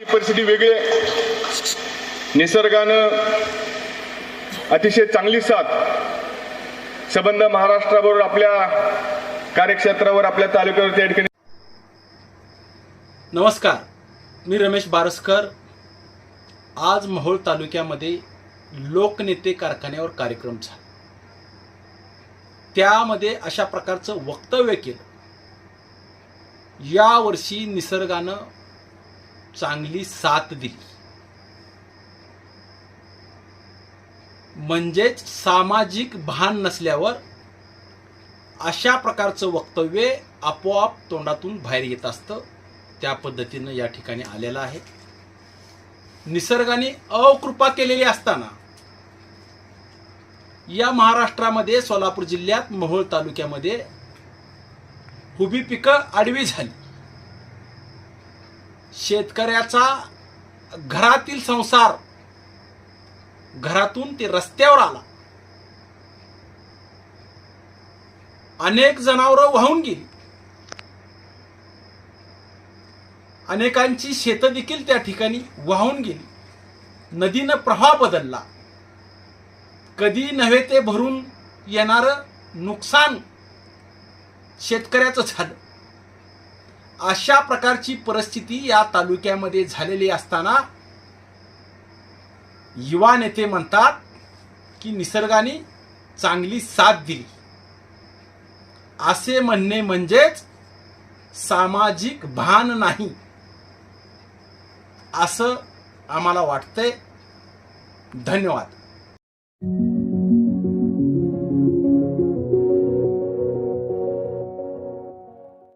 परिस्थिती वेगळी आहे. निसर्गानं अतिशय चांगली साथ संबंध महाराष्ट्राबरोबर आपल्या कार्यक्षेत्रावर आपल्या तालुक्यावर त्या ठिकाणी नमस्कार. मी रमेश बारसकर. आज महोळ तालुक्यामध्ये लोकनेते कारखान्यावर कार्यक्रम झाला. त्यामध्ये अशा प्रकारचं वक्तव्य केलं. यावर्षी निसर्गानं चांगली साथ दिली म्हणजेच सामाजिक भान नसल्यावर अशा प्रकारचं वक्तव्य आपोआप तोंडातून बाहेर येत असतं. त्या पद्धतीनं या ठिकाणी आलेलं आहे. निसर्गाने अकृपा केलेली असताना या महाराष्ट्रामध्ये सोलापूर जिल्ह्यात मोहोळ तालुक्यामध्ये उभी पिकं आडवी झाली. शेतकऱ्याचा घरातील संसार घरातून ते रस्त्यावर आला. अनेक जनावरं वाहून गेली. अनेकांची शेतं देखील त्या ठिकाणी वाहून गेली. नदीनं प्रवाह बदलला. कधी नव्हे ते भरून येणारं नुकसान शेतकऱ्याचं झालं. अशा प्रकारची परिस्थिती या तालुक्यामध्ये झालेली असताना युवा नेते म्हणतात की निसर्गाने चांगली साथ दिली. असे म्हणणे म्हणजेच सामाजिक भान नाही. असं आम्हाला वाटतंय. धन्यवाद.